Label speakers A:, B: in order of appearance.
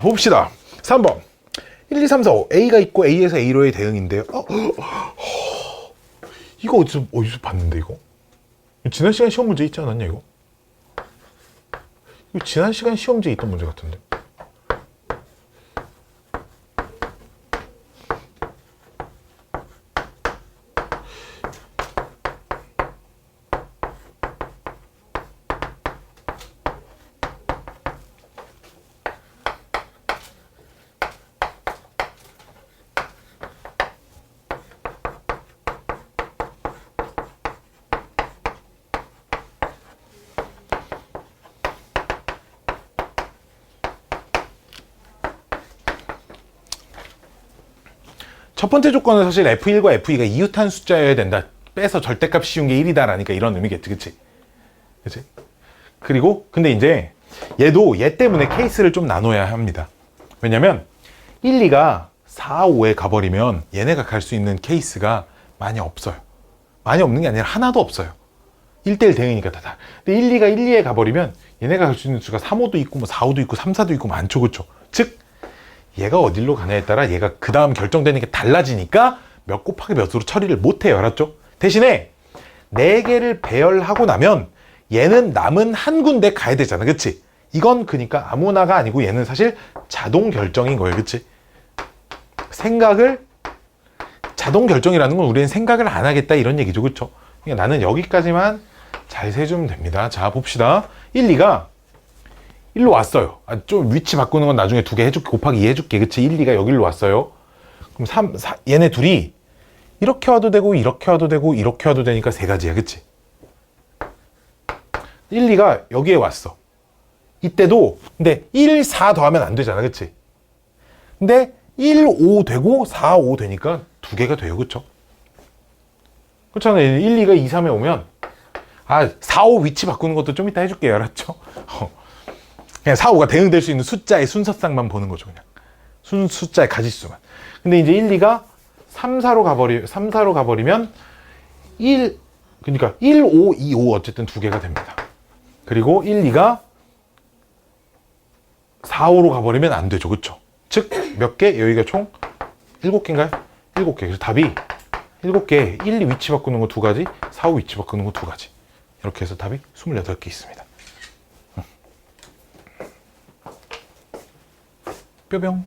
A: 봅시다. 3번. 1, 2, 3, 4, 5. A가 있고 A에서 A로의 대응인데요. 어, 어, 이거 어디서, 어디서 봤는데, 이거? 지난 시간 시험 문제 있지 않았냐, 이거? 이거 지난 시간 시험지에 있던 문제 같은데. 첫 번째 조건은 사실 F1과 F2가 이웃한 숫자여야 된다. 빼서 절대값 씌운 게 1이다라니까 이런 의미겠지, 그치? 그치? 그리고, 근데 이제 얘도 얘 때문에 케이스를 좀 나눠야 합니다. 왜냐면 1, 2가 4, 5에 가버리면 얘네가 갈 수 있는 케이스가 많이 없어요. 많이 없는 게 아니라 하나도 없어요. 1대1 대응이니까 다. 다. 근데 1, 2가 1, 2에 가버리면 얘네가 갈 수 있는 수가 3, 5도 있고 뭐 4, 5도 있고 3, 4도 있고 많죠. 그쵸? 즉, 얘가 어디로 가냐에 따라 얘가 그 다음 결정되는 게 달라지니까 몇 곱하기 몇으로 처리를 못해요. 알았죠? 대신에 네 개를 배열하고 나면 얘는 남은 한 군데 가야 되잖아. 그치? 이건 그니까 아무나가 아니고 얘는 사실 자동 결정인 거예요. 그치? 생각을 자동 결정이라는 건 우리는 생각을 안 하겠다 이런 얘기죠. 그쵸? 그러니까 나는 여기까지만 잘 세주면 됩니다. 자, 봅시다. 1, 2가 1로 왔어요. 아, 좀 위치 바꾸는 건 나중에 두 개 해줄게. 곱하기 2 해줄게. 그치? 1, 2가 여기로 왔어요. 그럼 3, 4, 얘네 둘이 이렇게 와도 되고, 이렇게 와도 되고, 이렇게 와도 되니까 세 가지야. 그치? 1, 2가 여기에 왔어. 이때도, 근데 1, 4 더하면 안 되잖아. 그치? 근데 1, 5 되고, 4, 5 되니까 두 개가 돼요. 그쵸? 그렇잖아요. 1, 2가 2, 3에 오면, 아, 4, 5 위치 바꾸는 것도 좀 이따 해줄게요. 알았죠? 어. 그냥 4, 5가 대응될 수 있는 숫자의 순서상만 보는 거죠, 그냥. 순, 숫자의 가지수만. 근데 이제 1, 2가 3, 4로 가버리, 3, 4로 가버리면 1, 그러니까 1, 5, 2, 5 어쨌든 두 개가 됩니다. 그리고 1, 2가 4, 5로 가버리면 안 되죠, 그쵸? 즉, 몇 개? 여기가 총 7개인가요? 7개. 그래서 답이 7개, 1, 2 위치 바꾸는 거 두 가지, 4, 5 위치 바꾸는 거 두 가지. 이렇게 해서 답이 28개 있습니다. 뿅뿅.